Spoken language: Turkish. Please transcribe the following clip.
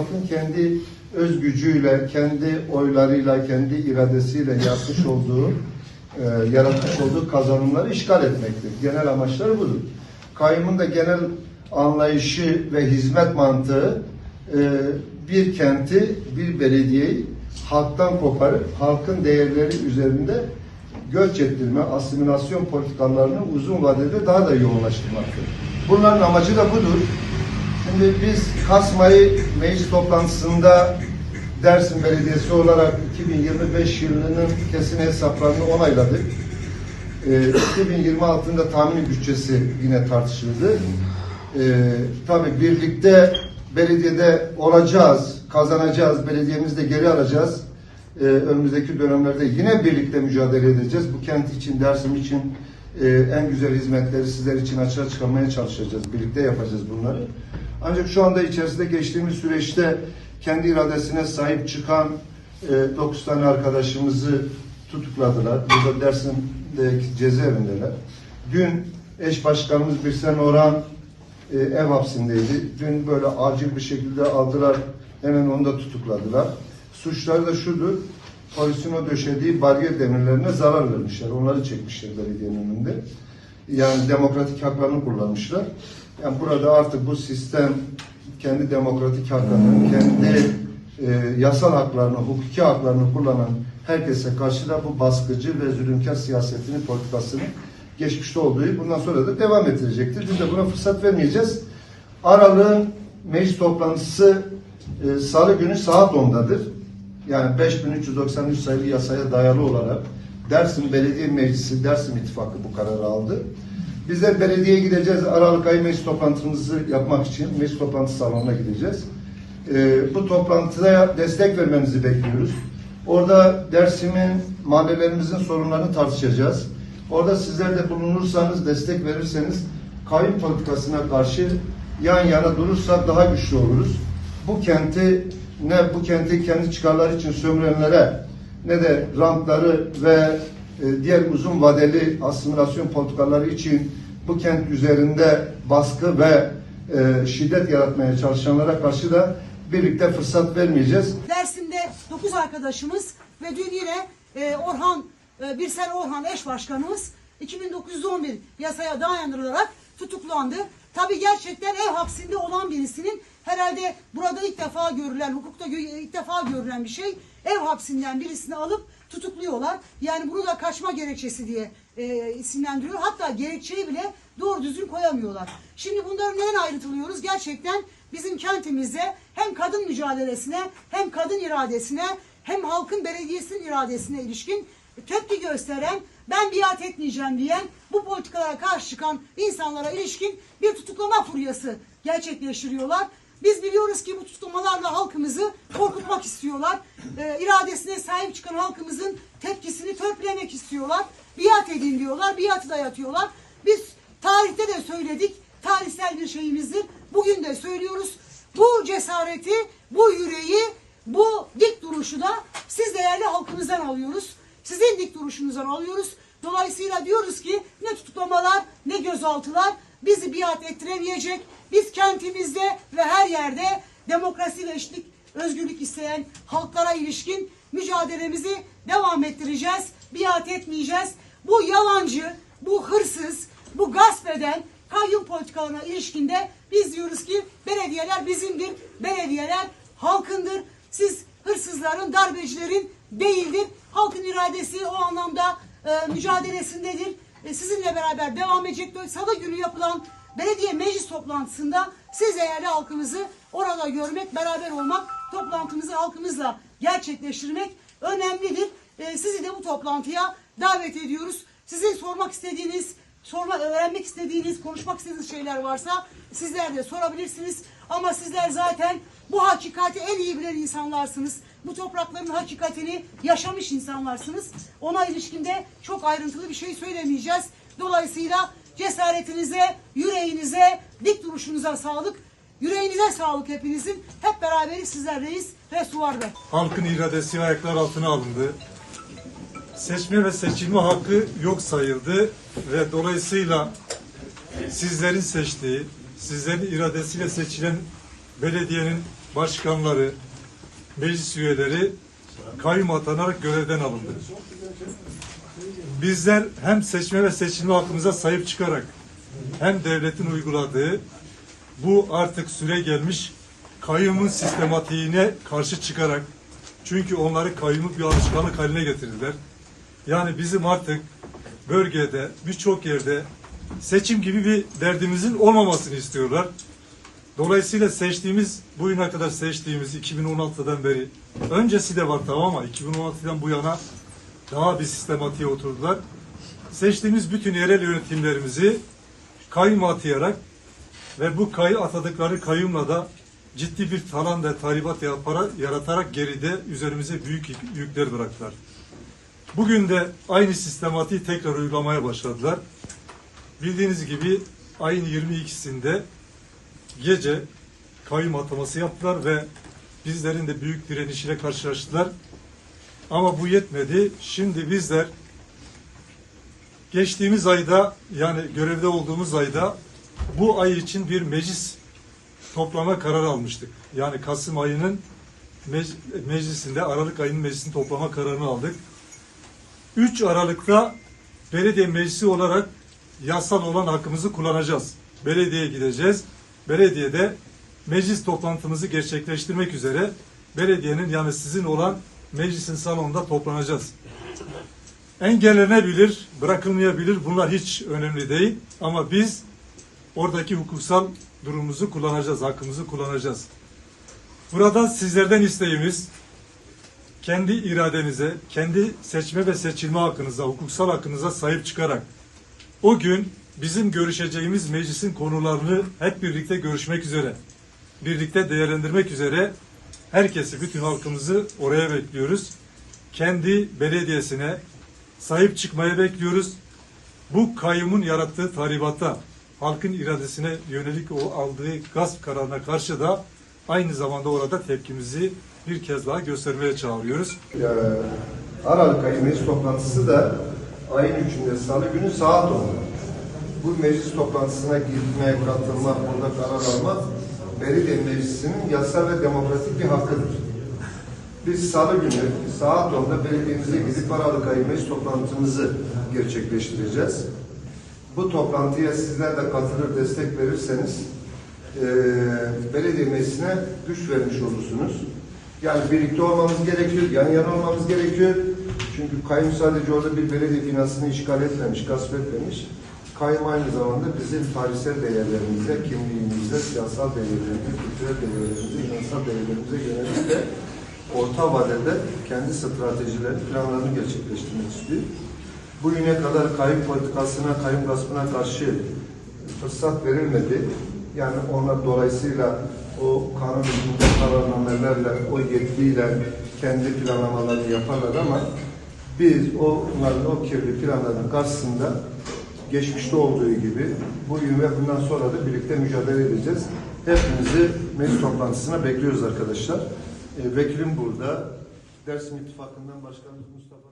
halkın kendi öz gücüyle, kendi oylarıyla, kendi iradesiyle yapmış olduğu, e, yaratmış olduğu kazanımları işgal etmektir. Genel amaçları budur. Kayyumun da genel anlayışı ve hizmet mantığı e, bir kenti, bir belediyeyi halktan koparıp halkın değerleri üzerinde göç ettirme, asimilasyon politikalarını uzun vadede daha da yoğunlaştırmaktır. Bunların amacı da budur. Şimdi biz Kasmayı meclis toplantısında Dersim Belediyesi olarak 2025 yılının kesin hesaplarını onayladık. Ee, 2026'ında tahmini bütçesi yine tartışıldı. Ee, tabii birlikte belediyede olacağız, kazanacağız, belediyemizde geri alacağız. Ee, önümüzdeki dönemlerde yine birlikte mücadele edeceğiz. Bu kent için, Dersim için e, en güzel hizmetleri sizler için açığa çıkarmaya çalışacağız. Birlikte yapacağız bunları. Ancak şu anda içerisinde geçtiğimiz süreçte kendi iradesine sahip çıkan e, 9 tane arkadaşımızı tutukladılar. Burada Dersim'deki cezaevindeler. Dün eş başkanımız Birsen Orhan e, ev hapsindeydi. Dün böyle acil bir şekilde aldılar. Hemen onu da tutukladılar. Suçları da şudur. Polisin o döşediği bariyer demirlerine zarar vermişler. Onları çekmişler belediyenin önünde. Yani demokratik haklarını kullanmışlar. Yani burada artık bu sistem kendi demokratik haklarını, kendi e, yasal haklarını, hukuki haklarını kullanan herkese karşı da bu baskıcı ve zulümkar siyasetini, politikasını geçmişte olduğu bundan sonra da devam ettirecektir. Biz de buna fırsat vermeyeceğiz. Aralığın meclis toplantısı e, salı günü saat 10'dadır. Yani 5393 sayılı yasaya dayalı olarak Dersim Belediye Meclisi, Dersim İttifakı bu kararı aldı. Bizler belediyeye gideceğiz. Aralık ayı meclis toplantımızı yapmak için meclis toplantı salonuna gideceğiz. Ee, bu toplantıya destek vermenizi bekliyoruz. Orada Dersim'in, mahallelerimizin sorunlarını tartışacağız. Orada sizler de bulunursanız, destek verirseniz kayyum politikasına karşı yan yana durursak daha güçlü oluruz. Bu kenti ne bu kenti kendi çıkarları için sömürenlere ne de rantları ve e, diğer uzun vadeli asimilasyon politikaları için bu kent üzerinde baskı ve e, şiddet yaratmaya çalışanlara karşı da birlikte fırsat vermeyeceğiz. Dersim'de 9 arkadaşımız ve dün yine e, Orhan, Birsel Orhan eş başkanımız 2911 yasaya dayandırılarak tutuklandı. Tabi gerçekten ev hapsinde olan birisinin herhalde burada ilk defa görülen, hukukta ilk defa görülen bir şey. Ev hapsinden birisini alıp tutukluyorlar. Yani bunu da kaçma gerekçesi diye e, isimlendiriyor. Hatta gerekçeyi bile doğru düzgün koyamıyorlar. Şimdi bunları neden ayrıtılıyoruz? Gerçekten bizim kentimizde hem kadın mücadelesine hem kadın iradesine hem halkın belediyesinin iradesine ilişkin tepki gösteren ben biat etmeyeceğim diyen bu politikalara karşı çıkan insanlara ilişkin bir tutuklama furyası gerçekleştiriyorlar. Biz biliyoruz ki bu tutuklamalarla halkımızı korkutmak istiyorlar. Ee, iradesine sahip çıkan halkımızın tepkisini törpülemek istiyorlar. Biat edin diyorlar. Biatı dayatıyorlar. Biz tarihte de söyledik. Tarihsel bir şeyimizdir. Bugün de söylüyoruz. Bu cesareti, bu yüreği, bu dik duruşu da siz değerli halkımızdan alıyoruz. Sizin dik duruşunuzdan alıyoruz. Dolayısıyla diyoruz ki ne tutuklamalar ne gözaltılar bizi biat ettiremeyecek. Biz kentimizde ve her yerde demokrasi ve eşitlik, özgürlük isteyen halklara ilişkin mücadelemizi devam ettireceğiz. Biat etmeyeceğiz. Bu yalancı, bu hırsız, bu gasp eden kayyum politikalarına ilişkinde biz diyoruz ki belediyeler bizimdir. Belediyeler halkındır. Siz hırsızların, darbecilerin değildir. Halkın iradesi o anlamda e, mücadelesindedir. E, sizinle beraber devam edecek. Salı günü yapılan belediye meclis toplantısında siz değerli halkımızı orada görmek, beraber olmak, toplantımızı halkımızla gerçekleştirmek önemlidir. E, sizi de bu toplantıya davet ediyoruz. Sizin sormak istediğiniz, sorma, öğrenmek istediğiniz, konuşmak istediğiniz şeyler varsa sizler de sorabilirsiniz. Ama sizler zaten bu hakikati en iyi bilen insanlarsınız. Bu toprakların hakikatini yaşamış insanlarsınız. Ona ilişkinde çok ayrıntılı bir şey söylemeyeceğiz. Dolayısıyla cesaretinize, yüreğinize, dik duruşunuza sağlık. Yüreğinize sağlık hepinizin. Hep beraberiz sizlerleyiz. Resuvar Bey. Halkın iradesi ayaklar altına alındı. Seçme ve seçilme hakkı yok sayıldı ve dolayısıyla sizlerin seçtiği, sizlerin iradesiyle seçilen belediyenin başkanları, meclis üyeleri kayyum atanarak görevden alındı. Bizler hem seçme ve seçilme hakkımıza sahip çıkarak hem devletin uyguladığı bu artık süre gelmiş kayyumun sistematiğine karşı çıkarak çünkü onları kayyumu bir alışkanlık haline getirdiler. Yani bizim artık bölgede birçok yerde seçim gibi bir derdimizin olmamasını istiyorlar. Dolayısıyla seçtiğimiz, bugüne kadar seçtiğimiz 2016'dan beri, öncesi de var tamam ama 2016'dan bu yana daha bir sistematiğe oturdular. Seçtiğimiz bütün yerel yönetimlerimizi kayyum atayarak ve bu kayı atadıkları kayyumla da ciddi bir talan ve tahribat yaparak, yaratarak geride üzerimize büyük yük- yükler bıraktılar. Bugün de aynı sistematiği tekrar uygulamaya başladılar. Bildiğiniz gibi ayın 22'sinde gece kayyum ataması yaptılar ve bizlerin de büyük direnişiyle karşılaştılar. Ama bu yetmedi. Şimdi bizler geçtiğimiz ayda yani görevde olduğumuz ayda bu ay için bir meclis toplama kararı almıştık. Yani Kasım ayının mec- meclisinde Aralık ayının meclisini toplama kararını aldık. 3 Aralık'ta belediye meclisi olarak yasal olan hakkımızı kullanacağız. Belediyeye gideceğiz. Belediyede meclis toplantımızı gerçekleştirmek üzere belediyenin yani sizin olan meclisin salonunda toplanacağız. Engellenebilir, bırakılmayabilir. Bunlar hiç önemli değil. Ama biz oradaki hukuksal durumumuzu kullanacağız, hakkımızı kullanacağız. Burada sizlerden isteğimiz kendi iradenize, kendi seçme ve seçilme hakkınıza, hukuksal hakkınıza sahip çıkarak o gün bizim görüşeceğimiz meclisin konularını hep birlikte görüşmek üzere, birlikte değerlendirmek üzere herkesi, bütün halkımızı oraya bekliyoruz. Kendi belediyesine sahip çıkmaya bekliyoruz. Bu kayyumun yarattığı tahribata, halkın iradesine yönelik o aldığı gasp kararına karşı da aynı zamanda orada tepkimizi bir kez daha göstermeye çağırıyoruz. Ee, Aralık ayı meclis toplantısı da ayın üçünde salı günü saat 10'da. Bu meclis toplantısına gitmeye, katılmak, burada karar almak belediye meclisinin yasal ve demokratik bir hakkıdır. Biz salı günü saat 10'da belediyemize gidip Aralık ayı meclis toplantımızı gerçekleştireceğiz. Bu toplantıya sizler de katılır, destek verirseniz eee belediye meclisine güç vermiş olursunuz. Yani birlikte olmamız gerekiyor, yan yana olmamız gerekiyor. Çünkü kayyum sadece orada bir belediye binasını işgal etmemiş, gasp etmemiş. Kayyum aynı zamanda bizim tarihsel değerlerimize, kimliğimize, siyasal değerlerimize, kültürel değerlerimize, inansal değerlerimize yönelik de orta vadede kendi stratejilerini, planlarını gerçekleştirmek istiyor. Bugüne kadar kayyum politikasına, kayyum gaspına karşı fırsat verilmedi. Yani onlar dolayısıyla o kanun hükmünde kararnamelerle, o yetkiyle kendi planlamalarını yaparlar ama biz onların o kirli planların karşısında geçmişte olduğu gibi bugün ve bundan sonra da birlikte mücadele edeceğiz. Hepinizi meclis toplantısına bekliyoruz arkadaşlar. E, vekilim burada. Dersim İttifakı'ndan Başkanımız Mustafa